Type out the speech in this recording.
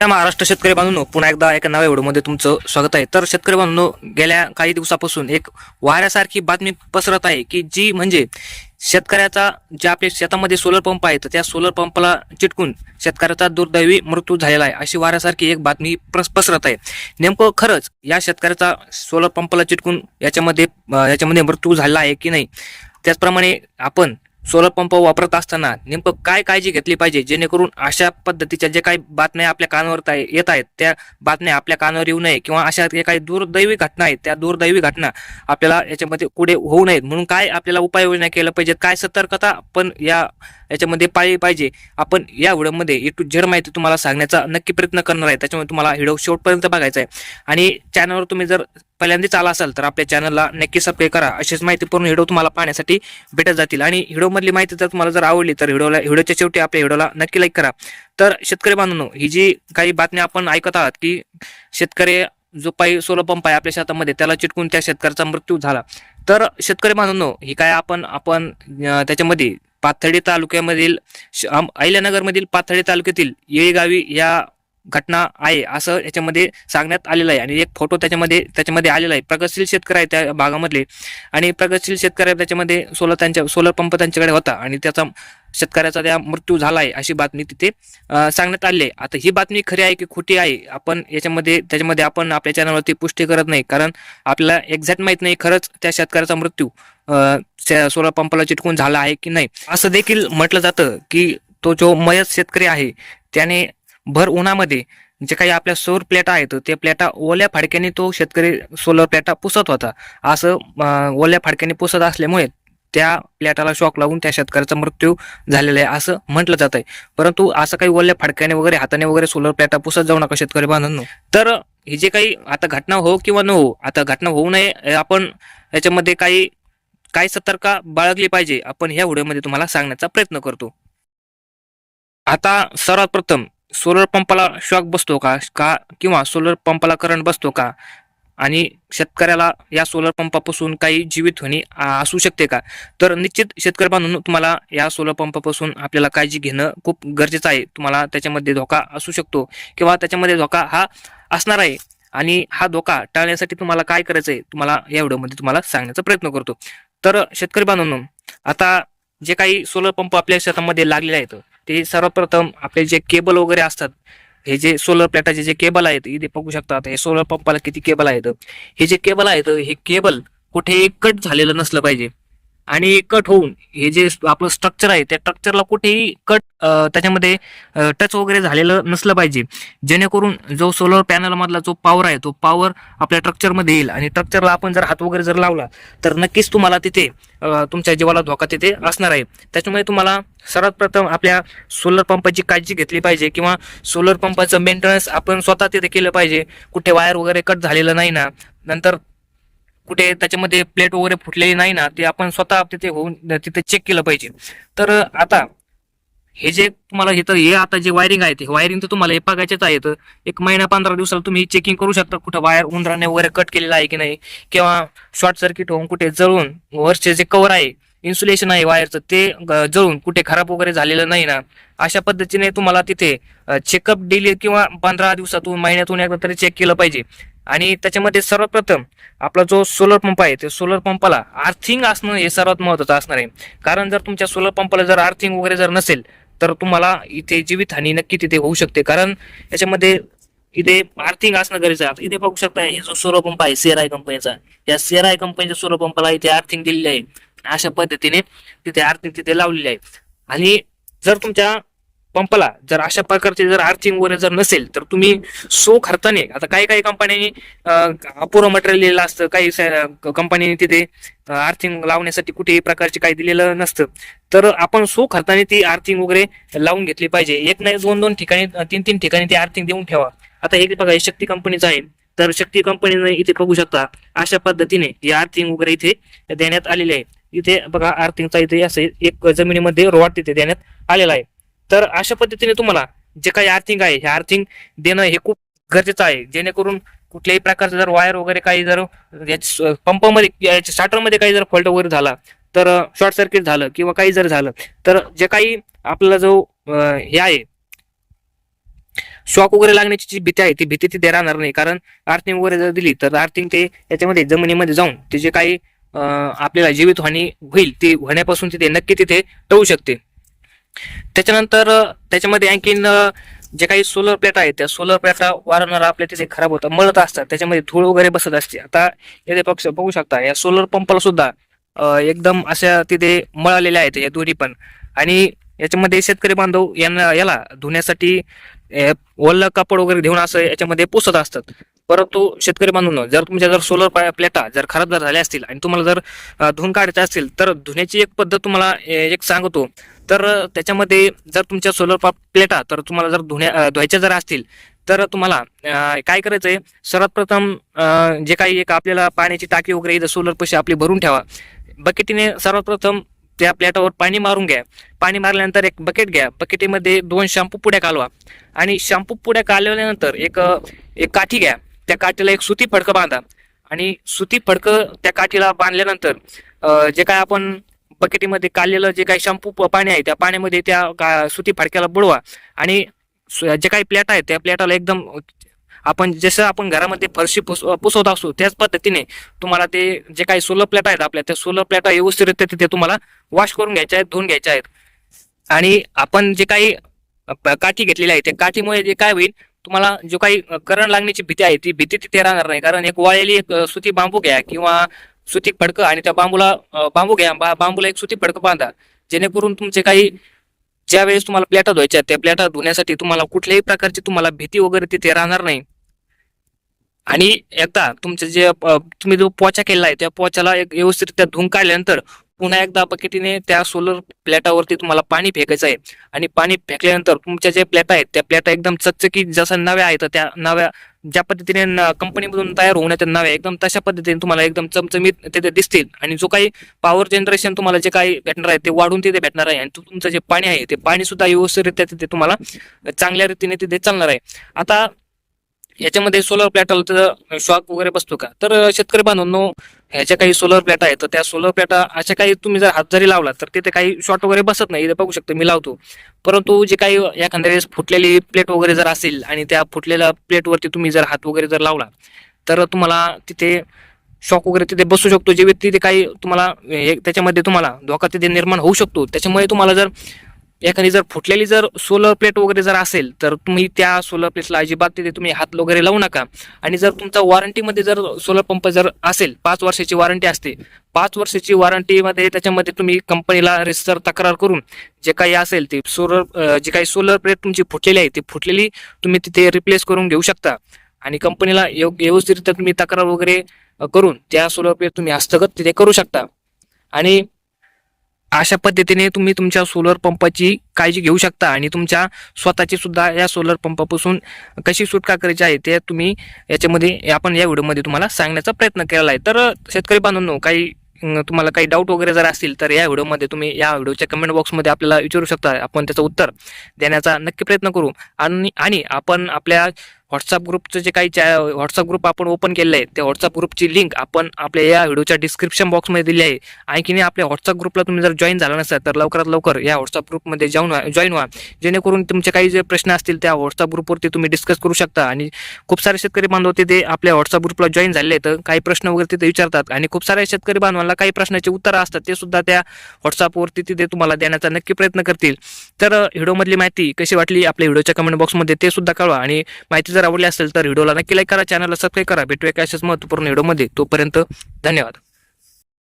महाराष्ट्र शेतकरी बांधून पुन्हा एकदा एका नव्या व्हिडिओमध्ये तुमचं स्वागत आहे. तर शेतकरी बांधून गेल्या काही दिवसापासून एक वाऱ्यासारखी बातमी पसरत आहे की जी म्हणजे शेतकऱ्याचा जे आपल्या शेतामध्ये सोलर पंप आहे तर त्या सोलर पंपाला चिटकून शेतकऱ्याचा दुर्दैवी मृत्यू झालेला आहे. अशी वाऱ्यासारखी एक बातमी पसरत आहे. नेमकं खरंच या शेतकऱ्याचा सोलर पंपाला चिटकून याच्यामध्ये याच्यामध्ये मृत्यू झालेला आहे की नाही? त्याचप्रमाणे आपण सोलर पंप वापरत असताना नेमकं काय काळजी घेतली पाहिजे? जेणेकरून अशा पद्धतीच्या जे काही बातम्या आपल्या कानावर येत आहेत त्या बातम्या आपल्या कानावर येऊ नये किंवा अशा जे काही दुर्दैवी घटना आहेत त्या दुर्दैवी घटना आपल्याला याच्यामध्ये पुढे होऊ नयेत. म्हणून काय आपल्याला उपाययोजना केलं पाहिजे काय सतर्कता पण या याच्यामध्ये पाळली पाहिजे. आपण या व्हिडिओमध्ये ए टू झेड माहिती तुम्हाला सांगण्याचा नक्की प्रयत्न करणार आहे. त्याच्यामुळे तुम्हाला व्हिडिओ शेवटपर्यंत बघायचा आहे. आणि चॅनलवर तुम्ही जर पहिल्यांदाच आला असाल तर आपल्या चॅनलला नक्की सबस्क्राईब करा. अशीच माहिती पूर्ण व्हिडिओ तुम्हाला पाहण्यासाठी भेटत जातील. आणि व्हिडिओमधली माहिती जर तुम्हाला जर आवडली तर व्हिडिओला व्हिडिओच्या शेवटी आपल्या व्हिडिओला नक्की लाईक करा. तर शेतकरी बांधवांनो ही जी काही बातमी आपण ऐकत आहात की शेतकरी जो पाई सोलर पंप आहे आपल्या शेतामध्ये त्याला चिटकून त्या शेतकऱ्याचा मृत्यू झाला. तर शेतकरी बांधवांनो ही काय आपण आपण त्याच्यामध्ये पाथर्डी तालुक्यामधील श- अहिल्यानगरमधील पाथर्डी तालुक्यातील येळीगावी या घटना आहे असं याच्यामध्ये सांगण्यात आलेलं आहे. आणि एक फोटो त्याच्यामध्ये त्याच्यामध्ये आलेला आहे. प्रगतशील शेतकरी आहे त्या भागामधले. आणि प्रगतशील शेतकरी त्याच्यामध्ये सोलर त्यांच्या सोलर पंप त्यांच्याकडे होता. आणि त्याचा शेतकऱ्याचा त्या मृत्यू झाला आहे अशी बातमी तिथे सांगण्यात आली आहे. आता ही बातमी खरी आहे की खोटी आहे आपण याच्यामध्ये त्याच्यामध्ये आपण आपल्या चॅनलवरती पुष्टी करत नाही. कारण आपल्याला एक्झॅक्ट माहीत नाही खरंच त्या शेतकऱ्याचा मृत्यू सोलर पंपाला चिटकून झाला आहे की नाही. असं देखील म्हटलं जातं की तो जो मयत शेतकरी आहे त्याने भर उन्हामध्ये जे काही आपल्या सौर प्लेटा आहेत त्या प्लेटा ओल्या फाडक्याने तो शेतकरी सोलर प्लेटा पुसत होता. असं ओल्या फाडक्याने पुसत असल्यामुळे त्या प्लॅटाला शॉक लागून त्या शेतकऱ्याचा मृत्यू झालेला आहे असं म्हटलं जात आहे. परंतु असं काही ओल्या फडक्याने वगैरे हाताने वगैरे सोलर प्लॅटा पुसत जाऊ नका शेतकरी बांधवांनो. तर ही जे काही आता घटना हो किंवा न हो आता घटना होऊ नये आपण याच्यामध्ये काही काय सतर्का बाळगली पाहिजे आपण ह्या व्हिडिओमध्ये तुम्हाला सांगण्याचा प्रयत्न करतो. आता सर्वात प्रथम सोलर पंपाला शॉक बसतो का? का किंवा सोलर पंपाला करंट बसतो का? आणि शेतकऱ्याला या सोलर पंपापासून काही जीवितहानी आ, असू शकते का? तर निश्चित शेतकरी बांधून तुम्हाला या सोलर पंपापासून आपल्याला काळजी घेणं खूप गरजेचं आहे. तुम्हाला त्याच्यामध्ये धोका असू शकतो किंवा त्याच्यामध्ये धोका हा असणार आहे. आणि हा धोका टाळण्यासाठी तुम्हाला काय करायचं आहे तुम्हाला या व्हिडिओमध्ये तुम्हाला सांगण्याचा प्रयत्न करतो. तर शेतकरी बांधवांनो आता जे काही सोलर पंप आपल्या शेतामध्ये लागलेले आहेत ते सर्वप्रथम आपले जे केबल वगैरे असतात हे जे सोलर प्लेटाचे जे केबल आहेत इथे बघू शकता हे सोलर पंपाला किती केबल आहेत? हे जे केबल आहेत हे केबल कुठे कट झालेलं नसलं पाहिजे. आणि कट होऊन हे जे आपलं स्ट्रक्चर आहे त्या स्ट्रक्चरला कुठेही कट त्याच्यामध्ये टच वगैरे झालेलं नसलं पाहिजे. जेणेकरून जो सोलर पॅनलमधला जो पॉवर आहे तो पॉवर आपल्या स्ट्रक्चरमध्ये येईल. आणि ट्रक्चरला आपण जर हात वगैरे जर लावला तर नक्कीच तुम्हाला तिथे तुमच्या जीवाला धोका तिथे असणार आहे. त्याच्यामुळे तुम्हाला सर्वात प्रथम आपल्या सोलर पंपाची काळजी घेतली पाहिजे किंवा सोलर पंपाचं मेंटेनन्स आपण स्वतः तिथे केलं पाहिजे. कुठे वायर वगैरे कट झालेलं नाही ना नंतर कुठे त्याच्यामध्ये प्लेट वगैरे फुटलेली नाही ना ते आपण स्वतः तिथे होऊन तिथे चेक केलं पाहिजे. तर आता हे जे तुम्हाला इथं हे आता जे वायरिंग आहे ते वायरिंग तर तुम्हाला हे बघायचेच आहे. तर एक महिना पंधरा दिवसाला तुम्ही चेकिंग करू शकता कुठं वायर उंदराने वगैरे कट केलेला आहे की नाही किंवा शॉर्ट सर्किट होऊन कुठे जळून वरचे जे कवर आहे इन्सुलेशन आहे वायरचं ते जळून कुठे खराब वगैरे झालेलं नाही ना. अशा पद्धतीने तुम्हाला तिथे चेकअप डेली किंवा पंधरा दिवसातून महिन्यातून एकदा तरी चेक केलं पाहिजे. आणि त्याच्यामध्ये सर्वप्रथम आपला जो सोलर पंप आहे ते सोलर पंपाला आर्थिंग असणं हे सर्वात महत्वाचं असणार आहे. कारण जर तुमच्या सोलर पंपाला जर आर्थिंग वगैरे जर नसेल तर तुम्हाला इथे जीवितहानी नक्की तिथे होऊ शकते. कारण याच्यामध्ये इथे आर्थिंग असणं गरजेचं आहे. इथे बघू शकता हे जो सोलर पंप आहे सीआरआय कंपनीचा या सीआरआय कंपनीच्या सोलर पंपाला इथे आर्थिंग दिलेली आहे. अशा पद्धतीने तिथे आर्थिंग तिथे लावलेली आहे. आणि जर तुमच्या पंपाला जर अशा प्रकारचे जर आर्थिंग वगैरे जर नसेल तर तुम्ही सो खर्चाने आता काही काही कंपन्यांनी अपुरं मटेरियल दिलेलं असतं काही कंपनीने तिथे आर्थिंग लावण्यासाठी कुठेही प्रकारचे काही दिलेलं नसतं. तर आपण सो खर्चाने ती आर्थिंग वगैरे लावून घेतली पाहिजे. एक नाही दोन दोन ठिकाणी तीन तीन ठिकाणी ती आर्थिंग देऊन ठेवा. आता एक बघा शक्ती कंपनीचं आहे तर शक्ती कंपनीने इथे बघू शकता अशा पद्धतीने ही आर्थिंग वगैरे इथे देण्यात आलेली आहे. इथे बघा आर्थिंगचा इथे असं एक जमिनीमध्ये रोवाट तिथे देण्यात आलेला आहे. तर अशा पद्धतीने तुम्हाला जे काही अर्थिंग आहे हे अर्थिंग देणं हे खूप गरजेचं आहे. जेणेकरून कुठल्याही प्रकारचं जर वायर वगैरे काही जर पंपामध्ये स्टार्टरमध्ये काही जर फॉल्ट वगैरे झाला तर शॉर्ट सर्किट झालं किंवा काही जर झालं तर जे काही आपल्याला जो हे आहे शॉक वगैरे लागण्याची जी भीती आहे ती भीती तिथे राहणार नाही. कारण आर्थिंग वगैरे जर दिली तर आर्थिंग ते याच्यामध्ये जमिनीमध्ये जाऊन ते जे काही आपल्याला जीवितहानी होईल ती होण्यापासून तिथे नक्की तिथे टळू शकते. त्याच्यानंतर त्याच्यामध्ये आणखीन जे काही सोलर प्लेट आहेत त्या सोलर प्लेटा वारंवार आपल्या तिथे खराब होतात मळत असतात. त्याच्यामध्ये धूळ वगैरे बसत असते. आता येथे पक्ष बघू शकता या सोलर पंपाला सुद्धा एकदम अशा तिथे मळालेल्या आहेत या दोन्ही पण. आणि याच्यामध्ये शेतकरी बांधव यांना याला धुण्यासाठी अं, ओलं कापड वगैरे घेऊन असं याच्यामध्ये पुसत असतात. परंतु शेतकरी बांधवांनो जर तुमच्या जर सोलर प्लेटा जर खराब जर झाल्या असतील आणि तुम्हाला जर धुवून काढायचं असतील तर धुण्याची एक पद्धत तुम्हाला एक सांगतो. तर त्याच्यामध्ये जर तुमच्या सोलर प्लेटा तर तुम्हाला जर धुण्या धुवायच्या जर असतील तर तुम्हाला काय करायचं आहे सर्वात प्रथम जे काही एक आपल्याला पाण्याची टाकी वगैरे इथं सोलर पैसे आपली भरून ठेवा. बकेटीने सर्वात प्रथम त्या प्लेटावर पाणी मारून घ्या. पाणी मारल्यानंतर एक बकेट घ्या. बकेटीमध्ये दोन शॅम्पू पुड्या कालवा. आणि शॅम्पू पुड्या कालवल्यानंतर एक एक काठी घ्या. त्या काठीला एक सुती फडकं बांधा. आणि सुती फडकं त्या काठीला बांधल्यानंतर जे काय आपण बकेटीमध्ये काढलेलं जे काही शॅम्पू पाणी आहे त्या पाण्यामध्ये त्या का- सुती फडक्याला बुडवा. आणि सु- जे काही प्लेट आहेत त्या प्लेटाला एकदम आपण जसं आपण घरामध्ये फरशी पुस पुसवत असतो त्याच पद्धतीने तुम्हाला ते जे काही सोलर प्लेट आहेत आपल्या त्या सोलर प्लेटा व्यवस्थितरित्या तिथे तुम्हाला वॉश करून घ्यायच्या आहेत धुवून घ्यायच्या आहेत. आणि आपण जे काही काठी घेतलेली आहे त्या काठीमुळे जे काय होईल तुम्हाला जो काही करण लागण्याची भीती आहे ती भीती तिथे राहणार नाही. कारण एक वाळलेली एक सुती बांबू घ्या किंवा सुती फडकं आणि त्या बांबूला बांबू घ्या. बांबूला एक सुती फडकं बांधा. जेणेकरून तुमचे काही ज्या वेळेस तुम्हाला प्लॅटा धुवायच्या त्या प्लेटा धुण्यासाठी तुम्हाला कुठल्याही प्रकारची तुम्हाला भीती वगैरे तिथे राहणार नाही. आणि एकदा तुमचे जे तुम्ही जो पोचा केलेला आहे त्या पोचाला एक व्यवस्थित धुवून काढल्यानंतर पुन्हा एकदा बकेटीने त्या सोलर प्लॅटावरती तुम्हाला पाणी फेकायचं आहे. आणि पाणी फेकल्यानंतर तुमच्या ज्या प्लॅटा आहेत त्या प्लॅटा एकदम चकचकीत जसा नव्या आहेत त्या नव्या ज्या पद्धतीने कंपनीमधून तयार होण्यात नव्या एकदम तशा पद्धतीने तुम्हाला एकदम चमचमीत तिथे दिसतील. आणि जो काही पॉवर जनरेशन तुम्हाला जे काही भेटणार आहे ते वाढून तिथे भेटणार आहे. आणि तुमचं जे पाणी आहे ते पाणी सुद्धा व्यवस्थितरित्या तिथे तुम्हाला चांगल्या रीतीने तिथे चालणार आहे. आता याच्यामध्ये सोलर प्लॅटला तर शॉक वगैरे बसतो का? तर शेतकरी बांधवांनो ह्याच्या काही सोलर प्लेट आहेत तर त्या सोलर प्लेटा अशा काही तुम्ही जर हात जरी लावला तर तिथे काही शॉट वगैरे बसत नाही. इथे बघू शकतो मी लावतो. परंतु जे काही एखाद्या वेळेस फुटलेली प्लेट वगैरे जर असेल आणि त्या फुटलेल्या प्लेटवरती तुम्ही जर हात वगैरे जर लावला तर तुम्हाला तिथे शॉक वगैरे तिथे बसू शकतो. जे व्यक्ती तिथे काही तुम्हाला हे- त्याच्यामध्ये तुम्हाला धोका तिथे निर्माण होऊ शकतो. त्याच्यामुळे तुम्हाला जर एखादी जर फुटलेली जर सोलर प्लेट वगैरे जर असेल तर तुम्ही त्या सोलर प्लेटला अजिबात तिथे तुम्ही हात वगैरे लावू नका. आणि जर तुमचा वॉरंटीमध्ये जर सोलर पंप जर असेल पाच वर्षाची वॉरंटी असते. पाच वर्षाची वॉरंटीमध्ये त्याच्यामध्ये तुम्ही कंपनीला रजिस्टर तक्रार करून जे काही असेल ते सोलर जे काही सोलर प्लेट तुमची फुटलेली आहे ती फुटलेली तुम्ही तिथे रिप्लेस करून घेऊ शकता. आणि कंपनीला योग्य व्यवस्थितरित्या तुम्ही तक्रार वगैरे करून त्या सोलर प्लेट तुम्ही हस्तगत तिथे करू शकता. आणि अशा पद्धतीने तुम्ही तुमच्या सोलर पंपाची काळजी घेऊ शकता आणि तुमच्या स्वतःची सुद्धा या सोलर पंपापासून कशी सुटका करायची आहे ते तुम्ही याच्यामध्ये आपण या व्हिडिओमध्ये तुम्हाला सांगण्याचा प्रयत्न केलेला आहे. तर शेतकरी बांधवांनो काही तुम्हाला काही डाऊट वगैरे जर असतील तर या व्हिडिओमध्ये तुम्ही या व्हिडिओच्या कमेंट बॉक्समध्ये आपल्याला विचारू शकता. आपण त्याचं उत्तर देण्याचा नक्की प्रयत्न करू. आणि आणि आपण आपल्या व्हॉट्सअप ग्रुपचं जे काही चॅ व्हॉट्सअप ग्रुप आपण ओपन केलेलं आहे त्या व्हॉट्सअप ग्रुपची लिंक आपण आपल्या या व्हिडिओच्या डिस्क्रिप्शन बॉक्समध्ये दिली आहे. आणखीने आपल्या व्हॉट्सअप ग्रुपला तुम्ही जर जॉईन झाला नसाल तर लवकरात लवकर या व्हॉट्सअप ग्रुपमध्ये जाऊन जॉईन व्हा. जेणेकरून तुमचे काही जे प्रश्न असतील त्या व्हॉट्सअप ग्रुपवरती तुम्ही डिस्कस करू शकता. आणि खूप सारे शेतकरी बांधव तिथे आपल्या व्हॉट्सअप ग्रुपला जॉईन झाले तर काही प्रश्न वगैरे तिथे विचारतात. आणि खूप साऱ्या शेतकरी बांधवांना काही प्रश्नाची उत्तरं असतात ते सुद्धा त्या व्हॉट्सअपवरती तिथे तुम्हाला देण्याचा नक्की प्रयत्न करतील. तर व्हिडिओमधली माहिती कशी वाटली आपल्या व्हिडिओच्या कमेंट बॉक्समध्ये ते सुद्धा कळवा. आणि माहिती जर आवडली असेल तर व्हिडिओला नक्की लाईक करा चॅनलला सबस्क्राईब करा. भेटूया एका अशाच महत्त्वपूर्ण व्हिडिओमध्ये. तोपर्यंत धन्यवाद.